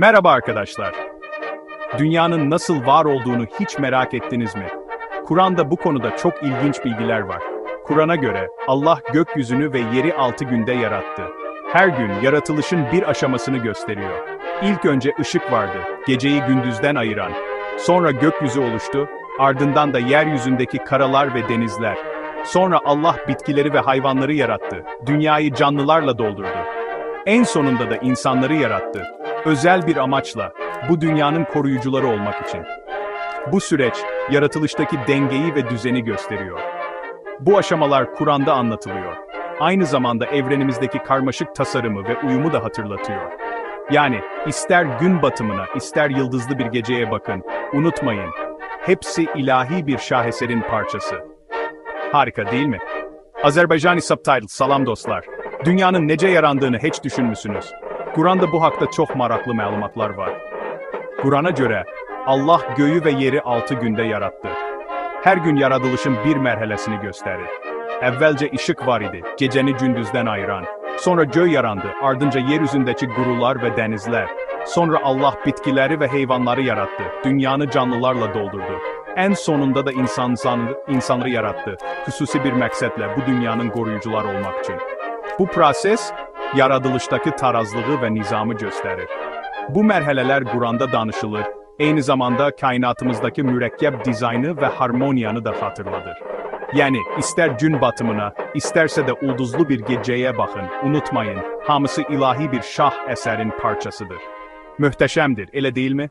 Merhaba arkadaşlar. Dünyanın nasıl var olduğunu hiç merak ettiniz mi? Kur'an'da bu konuda çok ilginç bilgiler var. Kur'an'a göre Allah gökyüzünü ve yeri altı günde yarattı. Her gün yaratılışın bir aşamasını gösteriyor. İlk önce ışık vardı, geceyi gündüzden ayıran. Sonra gökyüzü oluştu, ardından da yeryüzündeki karalar ve denizler. Sonra Allah bitkileri ve hayvanları yarattı, dünyayı canlılarla doldurdu. En sonunda da insanları yarattı. Özel bir amaçla, bu dünyanın koruyucuları olmak için. Bu süreç, yaratılıştaki dengeyi ve düzeni gösteriyor. Bu aşamalar Kur'an'da anlatılıyor. Aynı zamanda evrenimizdeki karmaşık tasarımı ve uyumu da hatırlatıyor. Yani ister gün batımına, ister yıldızlı bir geceye bakın, unutmayın. Hepsi ilahi bir şaheserin parçası. Harika değil mi? Azerbaycani Subtitle, salam dostlar. Dünyanın nece yarandığını hiç düşünmüşsünüz. Kur'an'da bu hakta çok maraklı malumatlar var. Kur'an'a göre Allah göğü ve yeri altı günde yarattı. Her gün yaratılışın bir merhalesini gösterir. Evvelce ışık var idi, geceni gündüzden ayıran. Sonra göğ yarandı, ardınca yeryüzündeki gurular ve denizler. Sonra Allah bitkileri ve hayvanları yarattı, dünyanı canlılarla doldurdu. En sonunda da insan, insanları yarattı, hususi bir maksetle bu dünyanın koruyucular olmak için. Bu proses, yaratılıştaki tarazlığı ve nizamı gösterir. Bu merhaleler Kur'an'da danışılır, aynı zamanda kainatımızdaki mürekkep dizaynı ve harmoniyanı da hatırladır. Yani ister gün batımına, isterse de ulduzlu bir geceye bakın, unutmayın, hamısı ilahi bir şah eserin parçasıdır. Mühteşemdir, öyle değil mi?